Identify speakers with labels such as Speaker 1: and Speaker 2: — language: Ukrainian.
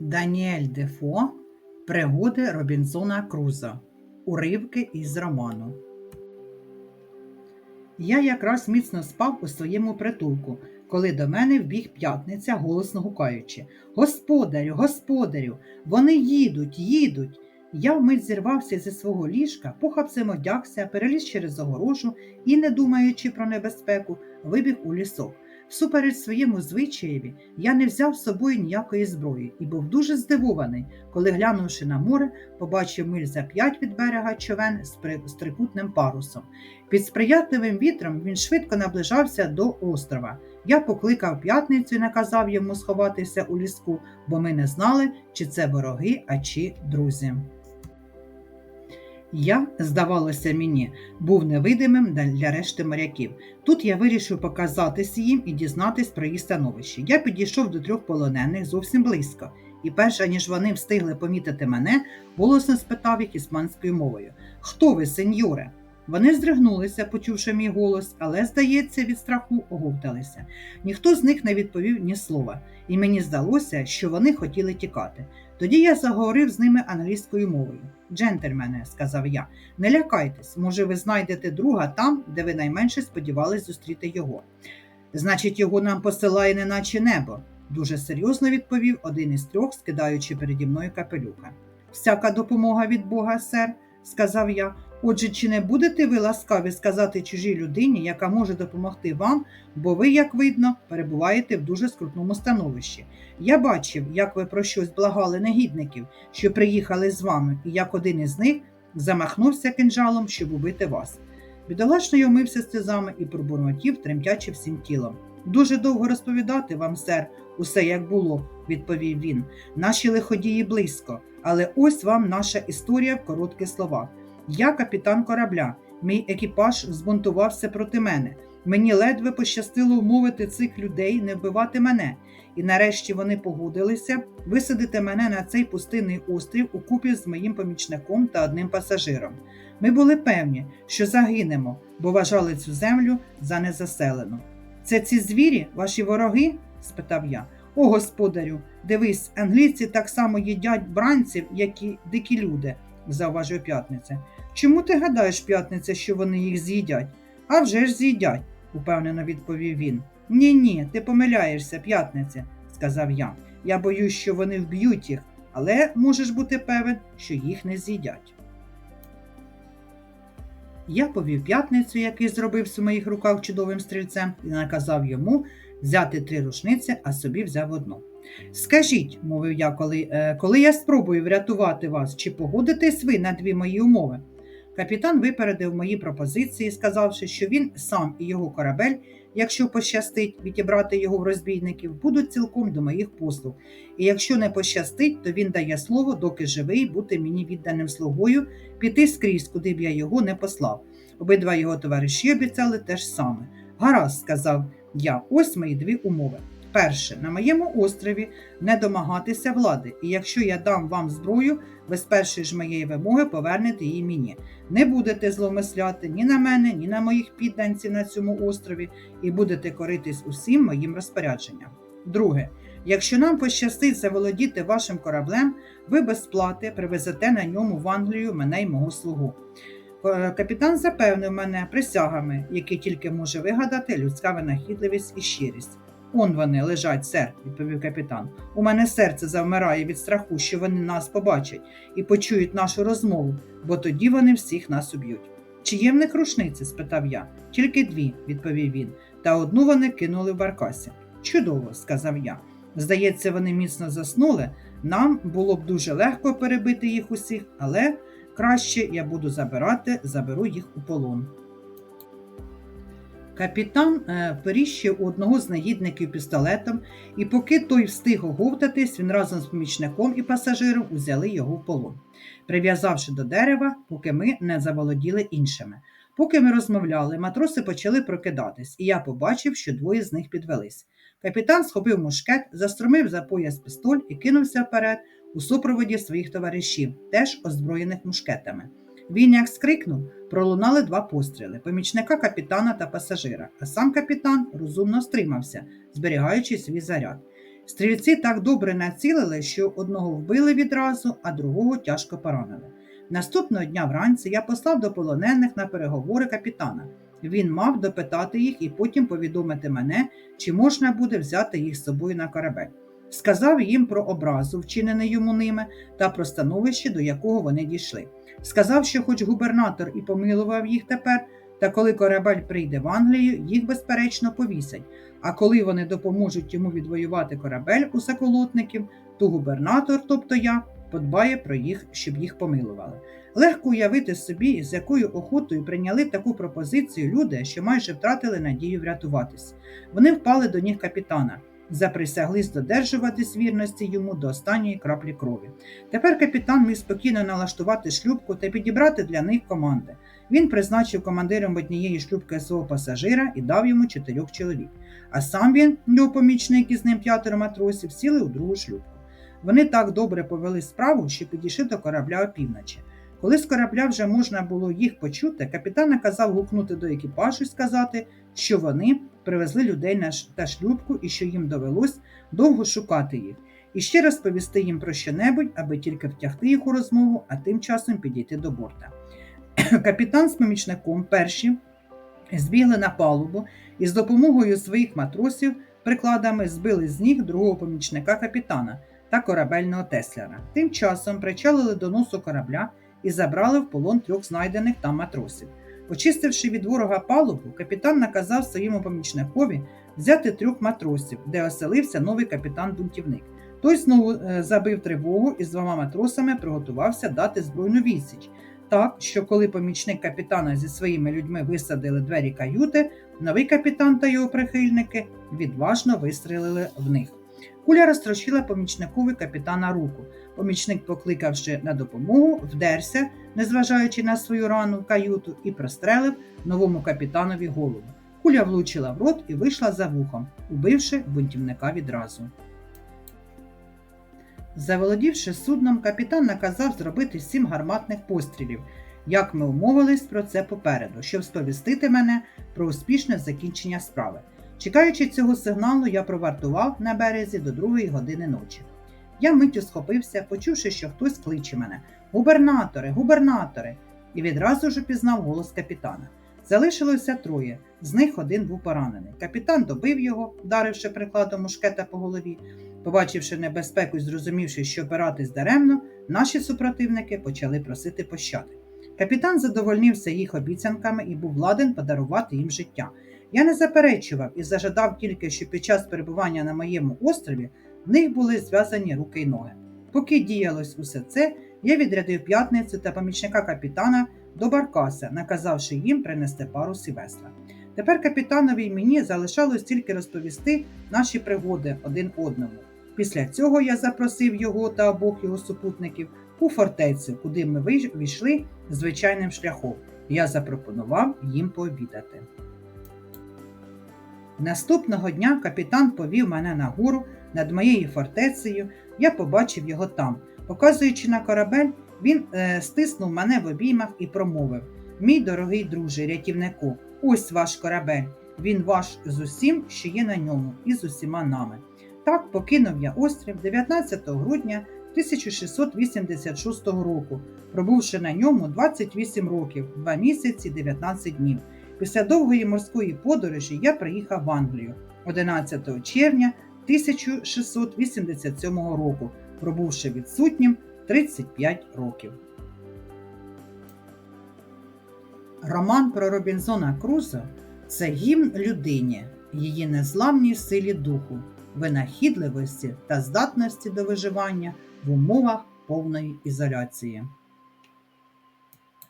Speaker 1: Даніель Дефо Пригоди Робінзона Круза. Уривки із роману. Я якраз міцно спав у своєму притулку, коли до мене вбіг п'ятниця, голосно гукаючи Господарю, господарю, вони їдуть, їдуть. Я вмить зірвався зі свого ліжка, похапцем одягся, переліз через огорожу і, не думаючи про небезпеку, вибіг у лісок. Всупереч своєму звичаєві, я не взяв з собою ніякої зброї і був дуже здивований, коли, глянувши на море, побачив миль за п'ять від берега човен з при- з трикутним парусом. Під сприятливим вітром він швидко наближався до острова. Я покликав п'ятницю і наказав йому сховатися у ліску, бо ми не знали, чи це вороги, а чи друзі. Я, здавалося мені, був невидимим для- решти моряків. Тут я вирішив показатися їм і дізнатись про їх становище. Я підійшов до трьох полонених зовсім близько, і перш ніж вони встигли помітити мене, голосно спитав їх іспанською мовою: Хто ви, сеньоре? Вони здригнулися, почувши мій голос, але, здається, від страху оговталися. Ніхто з них не відповів ні слова, і мені здалося, що вони хотіли тікати. Тоді я заговорив з ними англійською мовою. Джентльмени, сказав я, не лякайтесь, може, ви знайдете друга там, де ви найменше сподівались зустріти його. Значить, його нам посилає неначе небо, дуже серйозно відповів один із трьох, скидаючи переді мною капелюха. Всяка допомога від Бога, сер, сказав я. Отже, чи не будете ви ласкаві сказати чужій людині, яка може допомогти вам, бо ви, як видно, перебуваєте в дуже скрутному становищі. Я бачив, як ви про щось благали негідників, що приїхали з вами, і як один із них замахнувся кинджалом, щоб убити вас. Бідолашний омився сльозами і пробурмотів, тремтячи всім тілом. Дуже довго розповідати вам, сер, усе як було, відповів він. Наші лиходії близько, але ось вам наша історія в коротких словах. Я капітан корабля, мій екіпаж збунтувався проти мене. Мені ледве пощастило вмовити цих людей не вбивати мене, і нарешті вони погодилися висадити мене на цей пустинний острів у купі з моїм помічником та одним пасажиром. Ми були певні, що загинемо, бо вважали цю землю за незаселену. Це ці звірі, ваші вороги? спитав я. О, господарю, дивись, англійці так само їдять бранців, як і дикі люди, зауважив п'ятниця. Чому ти гадаєш, п'ятниця, що вони їх з'їдять? А вже ж з'їдять, упевнено відповів він. Ні, ні, ти помиляєшся, п'ятниця, сказав я. Я боюсь, що вони вб'ють їх, але можеш бути певен, що їх не з'їдять. Я повів п'ятницю, який зробив у моїх руках чудовим стрільцем, і наказав йому взяти три рушниці, а собі взяв одну. Скажіть, мовив я, коли, е, коли я спробую врятувати вас, чи погодитесь ви на дві мої умови? Капітан випередив мої пропозиції, сказавши, що він сам і його корабель, якщо пощастить відібрати його в розбійників, будуть цілком до моїх послуг. І якщо не пощастить, то він дає слово, доки живий, бути мені відданим слугою, піти скрізь, куди б я його не послав. Обидва його товариші обіцяли те ж саме. Гаразд, сказав я, ось мої дві умови. Перше, на моєму острові не домагатися влади, і якщо я дам вам зброю, ви з першої ж моєї вимоги повернете її мені. Не будете зломисляти ні на мене, ні на моїх підданців на цьому острові, і будете коритись усім моїм розпорядженням. Друге, якщо нам пощастить заволодіти вашим кораблем, ви без плати привезете на ньому в Англію мене й мого слугу. Е, Капітан запевнив мене присягами, які тільки може вигадати людська винахідливість і щирість. Он вони лежать, сер, відповів капітан. У мене серце завмирає від страху, що вони нас побачать і почують нашу розмову, бо тоді вони всіх нас уб'ють. Чи є в них рушниці? спитав я. Тільки дві, відповів він, та одну вони кинули в баркасі. Чудово, сказав я. Здається, вони міцно заснули. Нам було б дуже легко перебити їх усіх, але краще я буду забирати, заберу їх у полон. Капітан періщив одного з наїдників пістолетом, і поки той встиг оговтатись, він разом з помічником і пасажиром узяли його в полон, прив'язавши до дерева, поки ми не заволоділи іншими. Поки ми розмовляли, матроси почали прокидатись, і я побачив, що двоє з них підвелись. Капітан схопив мушкет, застромив за пояс пістоль і кинувся вперед у супроводі своїх товаришів, теж озброєних мушкетами. Він як скрикнув, пролунали два постріли помічника капітана та пасажира, а сам капітан розумно стримався, зберігаючи свій заряд. Стрільці так добре націлили, що одного вбили відразу, а другого тяжко поранили. Наступного дня вранці я послав до полонених на переговори капітана. Він мав допитати їх і потім повідомити мене, чи можна буде взяти їх з собою на корабель. Сказав їм про образу, вчинений йому ними, та про становище, до якого вони дійшли. Сказав, що, хоч губернатор і помилував їх тепер, та коли корабель прийде в Англію, їх безперечно повісять. А коли вони допоможуть йому відвоювати корабель у соколотників, то губернатор, тобто я, подбає про їх, щоб їх помилували. Легко уявити собі, з якою охотою прийняли таку пропозицію люди, що майже втратили надію врятуватись. Вони впали до ніг капітана, заприсяглись додержуватись вірності йому до останньої краплі крові. Тепер капітан міг спокійно налаштувати шлюбку та підібрати для них команди. Він призначив командиром однієї шлюбки свого пасажира і дав йому чотирьох чоловік. А сам він, його помічник із ним п'ятеро матросів, сіли у другу шлюбку. Вони так добре повели справу, що підійшли до корабля опівночі. Коли з корабля вже можна було їх почути, капітан наказав гукнути до екіпажу і сказати, що вони привезли людей на та шлюбку і що їм довелось довго шукати їх, і ще раз повісти їм про що-небудь, аби тільки втягти їх у розмову, а тим часом підійти до борта. Капітан з помічником перші збігли на палубу і з допомогою своїх матросів прикладами збили з ніг другого помічника капітана та корабельного тесляра. Тим часом причалили до носу корабля і забрали в полон трьох знайдених там матросів. Очистивши від ворога палубу, капітан наказав своєму помічникові взяти трьох матросів, де оселився новий капітан-бунтівник. Той знову е, забив тривогу і з двома матросами приготувався дати збройну відсіч. Так, що коли помічник капітана зі своїми людьми висадили двері каюти, новий капітан та його прихильники відважно вистрілили в них. Куля розтрощила помічникові капітана руку. Помічник, покликавши на допомогу, вдерся, незважаючи на свою рану в каюту, і прострелив новому капітанові голову. Куля влучила в рот і вийшла за вухом, убивши бунтівника відразу. Заволодівши судном, капітан наказав зробити сім гарматних пострілів, як ми умовились про це попереду, щоб сповістити мене про успішне закінчення справи. Чекаючи цього сигналу, я провартував на березі до другої години ночі. Я миттю схопився, почувши, що хтось кличе мене Губернаторе, губернаторе, і відразу ж упізнав голос капітана. Залишилося троє, з них один був поранений. Капітан добив його, вдаривши прикладом мушкета по голові. Побачивши небезпеку і зрозумівши, що опиратись даремно, наші супротивники почали просити пощади. Капітан задовольнився їх обіцянками і був ладен подарувати їм життя. Я не заперечував і зажадав тільки, що під час перебування на моєму острові в них були зв'язані руки й ноги. Поки діялось усе це, я відрядив п'ятницю та помічника капітана до Баркаса, наказавши їм принести парус і. Тепер капітанові й мені залишалось тільки розповісти наші пригоди один одному. Після цього я запросив його та обох його супутників у фортецю, куди ми війшли звичайним шляхом. Я запропонував їм пообідати. Наступного дня капітан повів мене на гору над моєю фортецею. Я побачив його там. Показуючи на корабель, він е, стиснув мене в обіймах і промовив: Мій дорогий друже, рятівнику, ось ваш корабель. Він ваш з усім, що є на ньому, і з усіма нами. Так покинув я острів 19 грудня 1686 року, пробувши на ньому 28 років, 2 місяці 19 днів. Після довгої морської подорожі я приїхав в Англію 11 червня 1687 року, пробувши відсутнім 35 років. Роман про Робінзона Крузо це гімн людині, її незламній силі духу, винахідливості та здатності до виживання в умовах повної ізоляції.